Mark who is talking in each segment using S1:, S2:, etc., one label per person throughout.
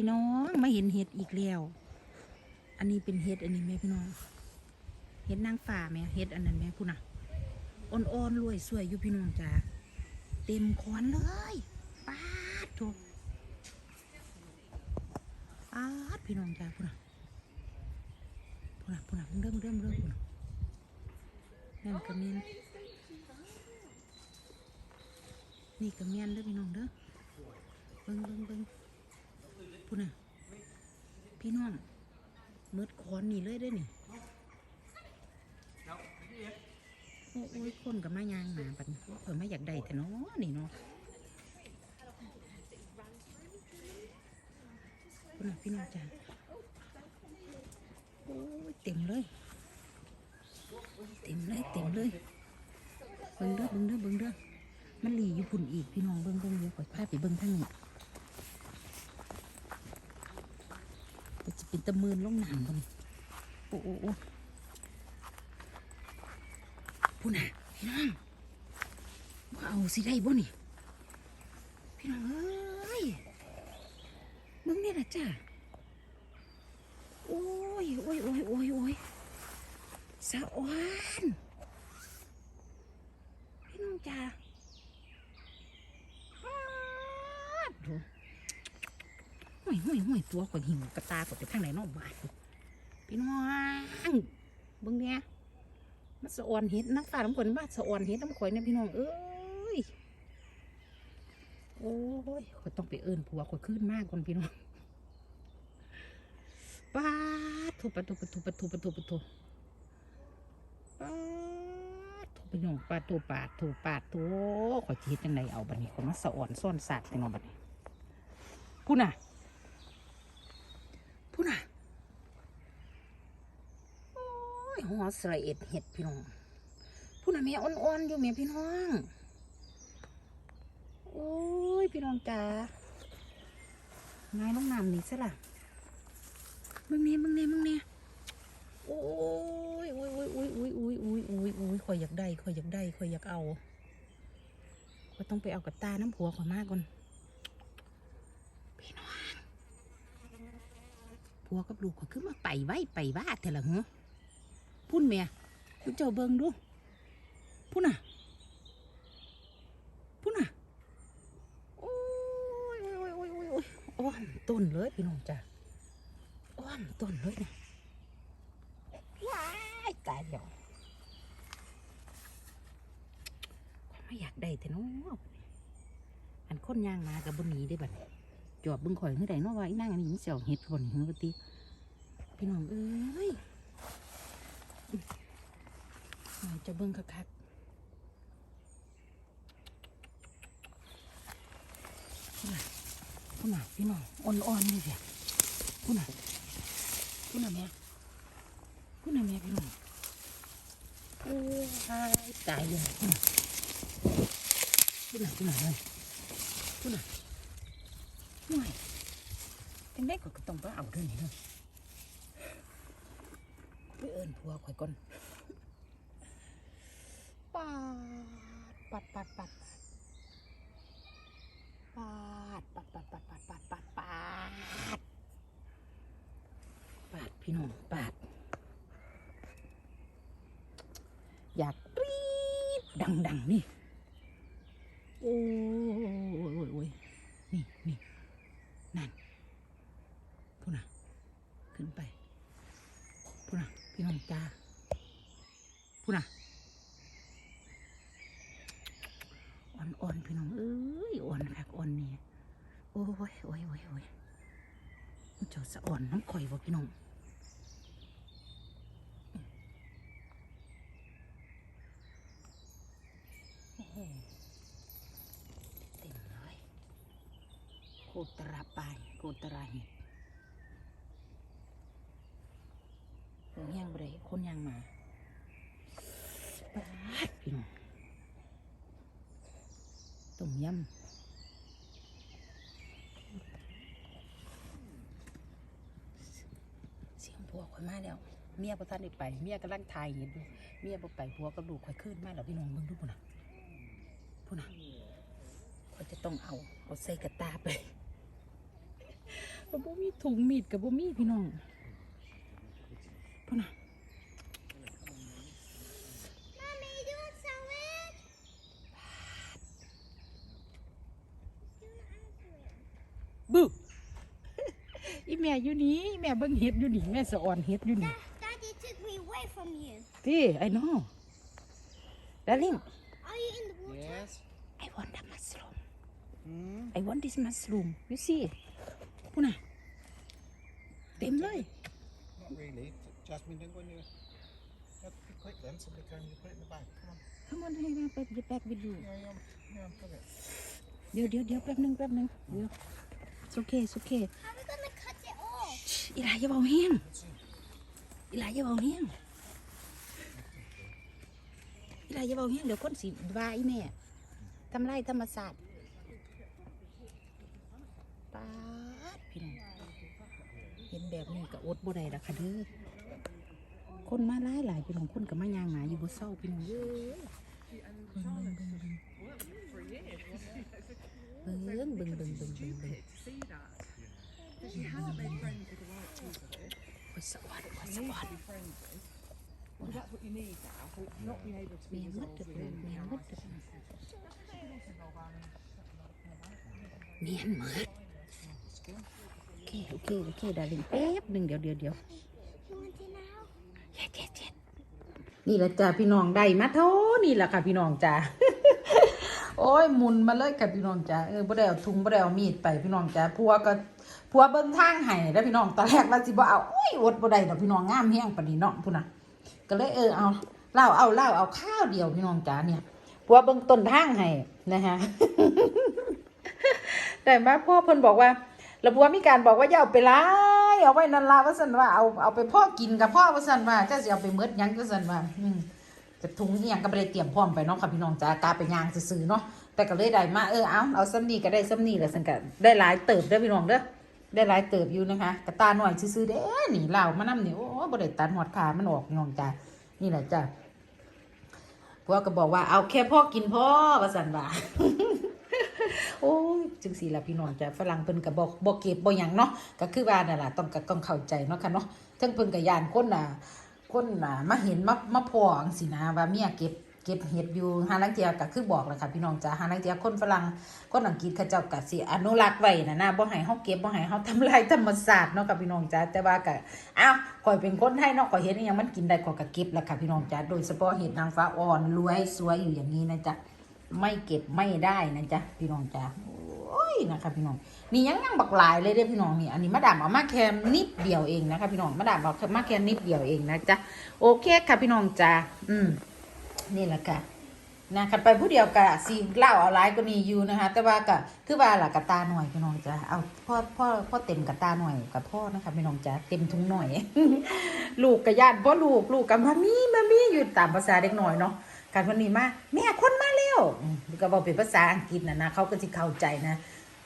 S1: พี่น้องมาเห็นเห็ดอีกแล้ว อันนี้เป็นเห็ดอันนี้ไหมพี่น้อง เห็ดนางฟ้าไหมเห็ดอันนั้นไหมคุณน่ะอ่อนๆรวยสวยอยู่พี่น้องจ้าเต็มขอนเลยปาดทุกปาดพี่น้องจ้าคุณน่ะคุณน่ะคุณน่ะเริ่มเริ่มเริ่มคุณน่ะนั่นกระเมียนนี่กระเมียนเด้อพี่น้องเด้อเบิ้งเบิ้งเบิ้ง คุณน่ะ พี่น้องมืดคอนนี่เลยเด้อนี่โอ้ยคนกับมายางหมาปันเพิ่นไม่อยากได้แต่เนาะนี่เนาะคุณน่ะพี่น้องจ้าโอ้ยเต็มเลย เต็มเลยเต็มเลยเบิ่งเด้อเบิ่งเด้อเบิ่งเด้อมันหลีอยู่พุ่นอีกพี่น้องเบิ่งเบิ่งเดี๋ยวขอยพไปเบิ่งทางนี้ก็จะ เป็นตะมืนลงน้ำกันโอ้โอ้โอ้พูน่ะพี่น้องว่าเอาสิได้บ่นี่ พี่น้องเอ้ยมึงนี่นะจ้าโอ้ยโอ้ยโอ้ยโอ้ยโอ้ยสะอวนพี่น้องจ้าป๊าดดูห่ว ยห่วยห่วยตัวข่อยหิวกระตาข่อยไปทางไหนนอกบ้านพี่น้องเบิ่งเนี่ยมันสะออนเห็ดนักฟ้าน้ำฝนมานสะออนเห็ดน้ำข่อยเนี่ยพี่น้องเอ้ยโอ้ยข่อยต้องไปเอิ้นผัวข่อยขึ้นมากก่อนพี่น้องป้าทุบประตูประตูประตูประตูประตูป้าทุบพี่น้องปาดตัวปาดถูปาดตัวข่อยจะเฮ็ดจังไดเอาบัดนี้ข่อยมาสะออนซ่อนสัตว์พี่น้องบัดนี้พูน่ะ พูน่ะโอ้ยหัวสระเอ็ดเห็ดพี่น้องผู้น่ะแม่อ่อนๆอยู่แม่พี่น้องโอ้ยพี่น้องจ๋าง่ายลงน้ำนี่ซะล่ะมึงเนี่ยมึงเนี่ยมึงเนี่ยโอ้ยโอ้ยโอ้ยโอ้ยโอ้ยโอ้ยโอ้ยโอ้ยโอ้ยข่อยอยากได้ข่อยอยากได้ข่อยอยากเอาข่อยต้องไปเอากับตาน้ำผัวข่อยมากก่อนอง ผัวกับลูกข่อยขึ้นมาไปไว้ไปบ้าเถอะละเหรอพุ่นเมียคุณเจ้าเบิงดูพุ่นอะพุ่นอะโอ้ยโอ้ยโอ้ยโอ้ยโอ้ยอ้อมต้นเลยพี่น้องจ้ะอ้อมต้นเลยเนะว้ายตายเดียวไม่อยากได้แต่น้องอันคนย่างมากับบนนี้ได้บัด จอบบึงข่อยเมื่อใดเนาะว่าอีนั่งอันนี้มันเสียวเห็ดบนนี้ปกติพี่น้องเอ้ยหน่อยจะเบิ่งคักๆพุ่นน่ะพี่น้องอ่อนๆนี่เสียพุ่นน่ะพุ่นน่ะแม่พุ่นน่ะแม่พี่น้องโอ้ยตายเลยพุ่นน่ะพุ่นน่ะพุ่นน่ะเลยพุ่นน่ะ ม่วยจังได้ข่ก็ต้องไปเอาเรื่องนี้เลยไปเอินผัวข่อยก่อนปาดปัดปัดปัดปาดปัดปัดปัดปัดปัดปัดปัดปาดพี่น้องปาด อยากกรี๊ดดัง ๆ นี่ โอ้ พูดนะอ่อนๆพี่น้องเอ้ยอ่อนคักอ่อนนี่โอ้ยโอ้ยโอ้ยโอ้ยเจ้าสะอ่อนน้ำข่อยบ่พี่น้องเต็มเลยโคตรปายโคตรเห็ดเรื่องย่างบริคนย่างมา ปาดพี่น้องต้มยำเสียงผัวข่อยมาแล้ว เมียประท่านได้ไป เมียกำลังทายเห็นดูเมียบ่ไปผัวกับลูกข่อยขึ้นมาแล้วพี่น้องเบิ่งดูพุ่นน่ะพุ่นน่ะข่อยจะต้องเอาเอาใส่กระตาไปก็บ่มีถุงมีดกับบ่มีพี่น้องพ่อน่ะ บึอีแม่อยู่นี่อีแม่เบิ่งเฮ็ดอยู่นี่แม่สะอ่อนเฮ็ดอยู่นี่
S2: Daddy took me away from you.
S1: ที่ไอ้น้อ darling
S2: Are you in the water?
S3: Yes.
S1: I want the mushroom
S3: Hmm.
S1: I want this mushroom you see พูน่ะเต็มเลย
S3: Not really. Jasmine, don't go near. You have to be quick then. Somebody can you put it in the bag. Come on.
S1: Come on ให้แม่ไปเดี๋ยวแป๊บวิดีโอ
S3: Yeah, yeah, yeah. Put it.
S1: เดี๋ยวเดี๋ยวเดี๋ยวแป๊บหนึงแป๊บหนึงเดี๋ยว It's okay it's okay
S2: How are we gonna cut it off?
S1: อีหลาอย่าเบาแห้งอีหลาอย่าเบาแห้งอีหลาอย่าเบาแห้งเดี๋ยวคนสิว่าอีแม่ทำไรธรรมศาสตร์ป๊าดพี่น้องเห็นแบบนี้ก็อดบ่ได้ละค่ะเด้อคนมาหลายหลายพี่น้องคนก็มายางหนาอยู่บ่เศร้าพี่น้องเอ้ยเบิ่งเบิ้งเบิ้งเบิ้งบิ้งเบิ้งโอ้ยสวรรค์สวรรค์
S4: เมียนมัดเมีย
S1: นมัดเมี
S4: ย
S1: นมัดเมียนมัดโอเคโอเคโอเคดาริงแป๊บหนึ่งเดี๋ยวเดี๋ยวเดี๋ยวนี่แหละจ้าพี่น้องได้มาเท่านี่แหละค่ะพี่น้องจ้า โอ้ยมุนมาเลยค่ะพี่น้องจ้าเออบ่ได้เอาถุงบ่ได้เอามีดไปพี่น้องจ้าพัวก็พัวเบิ่งทางให้แล้วพี่น้องตอนแรกว่าสิบ่เอาโอ้ยอดบ่ได้ดอกพี่น้องงามแฮงปานนี้เนาะพุ่นน่ะก็เลยเออเอาเล่าเอาเล่าเอาข้าวเดียวพี่น้องจ้าเนี่ยพัวเบิ่งต้นทางให้นะฮะแต่มาพ่อเพิ่นบอกว่าแล้วบัวมีการบอกว่าอย่าเอาไปล้ายเอาไว้นันลาว่าสันว่าเอาเอาไปพ่อกินกับพ่อว่าสันว่าจะสิเอาไปเมิดยังก็สันว่าอืม จะถุงเอียงก็ไม่ได้เตรียมพร้อมไปเนาะค่ะพี่น้องจ้ากาไปยางซื้อเนาะแต่ก็เลยได้มาเออเอาเอาซ้ำนี่ก็ได้ซ้ำนี่แหละสันก็ได้หลายเติบเด้พี่น้องเด้อได้หลายเติบอยู่นะคะกระตาหน่อยซื้อเด้อนี่เหล่ามานํนี่โอ้บ่ได้ตัดหอดขามันออกพี่น้องจ้านี่แหละจ้าพวกก็บอกว่าเอาแค่พ่อกินพ่อว่าสันว่าโอ้ยจึงสีละพี่น้องจ้ะฝรั่งเพิ่นก็บอกบอกเก็บบ่หยังเนาะก็คือว่านั่นล่ะต้องก็ต้องเข้าใจเนาะค่ะเนาะทั้งเพิ่นก็ย่านคนน่ะ คนน่ะมาเห็นมามาพ้อจังซี่นะว่าเมียเก็บเก็บเห็ดอยู่หาลังเทียก็คือบอกแหละค่ะพี่น้องจ้ะหาลังเทียคนฝรั่งคนอังกฤษเขาเจ้าก็สิอนุรักษ์ไว้น่ะนะบ่ให้เฮาเก็บบ่ให้เฮาทำลายธรรมชาติเนาะค่ะพี่น้องจ้ะแต่ว่าก็อ้าวข่อยเป็นคนไทยเนาะข่อยเห็นอีหยังมันกินได้ข่อยก็เก็บแหละค่ะพี่น้องจ้ะโดยเฉพาะเห็ดนางฟ้าอ่อนรวยสวยอยู่อย่างนี้นะจ๊ะไม่เก็บไม่ได้นะจ๊ะพี่น้องจ้ะโอ้ย นะคะพี่น้องนี่ยังยังบักหลายเลยเด้พี่น้องนี่อันนี้มาดามเอามาแค่นิดเดียวเองนะคะพี่น้องมาดามเอามาแค่นิดเดียวเองนะจ๊ะโอเคค่ะพี่น้องจ้ะอืมนี่แหละค่ะนะคันไปผู้เดียวกะสีเล่าเอาหลายก็นี่อยู่นะคะ แต่ว่าก็คือว่าหล่ะกะตาหน่อยพี่น้องจ้ะเอาพ่อพ่อพ่อเต็มกะตาหน่อยกับพ่อนะคะพี่น้องจ้ะเต็มทุงหน่อย ลูกกะญาติพ่อลูกลูกกับมามีมามีอยู่ตามภาษาเด็กหน่อยเนาะการวันนี้มาแม่คนมาเร็วก็บอกเป็นภาษาอังกฤษนะนะเขาก็สิเข้าใจนะ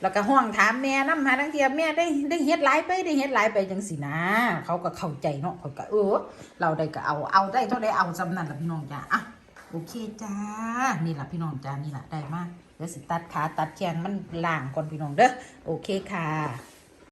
S1: แล้วก็ห้องถามแม่น้ำหาทั้งเทียแม่ได้ได้เฮ็ดหลายไปได้เฮ็ดหลายไปจังสินะ เขาก็เข้าใจเนาะเขาก็เออ เราได้ก็เอาเอาได้เท่าได้เอาจำนั่นละพี่น้องจ้าอะโอเคจ้านี่แหละพี่น้องจ้านี่แหละได้มากเดี๋ยวสิตัดขาตัดแขนมันล่างก่อนพี่น้องเด้อโอเคค่ะ